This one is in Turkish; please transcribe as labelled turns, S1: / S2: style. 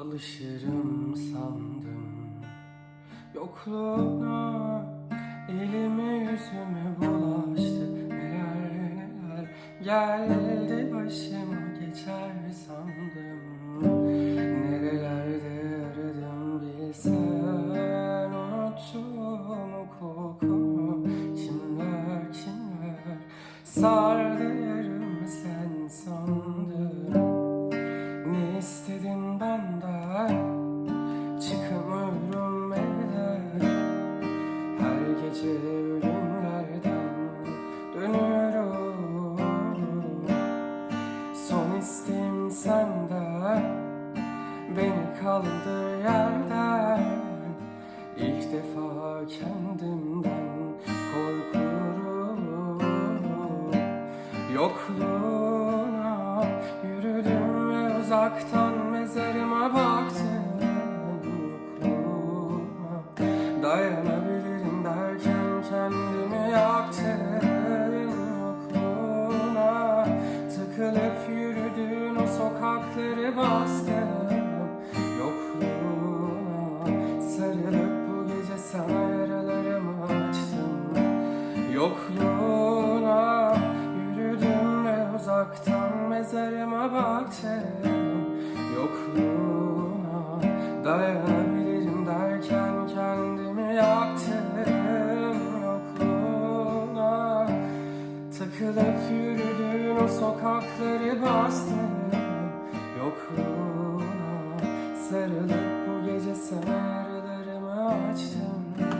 S1: Alışırım sandım. Yokluğuna Elimi yüzüme bulaştı. Neler neler geldi başıma geçer sandım. Nerelerde aradım bilsen Unuttum o kokumu. Kimler kimler sardı yarım gece ölümlerden Dönüyorum. Son isteğim senden Beni kaldır yerden. İlk defa kendimden korkuyorum. Yokluğuna yürüdüm ve uzaktan mezarıma baktım. Yokluğuna dayanabilirim bastım Yokluğuna bu gece sana açtım Yokluğuna yürüdüm ve uzaktan mezarıma baktım Yokluğuna dayanabilirim derken kendimi yaktım Yokluğuna takılıp yürüdüğün o sokakları bastım Sarılıp bu gece sarılarımı açtım.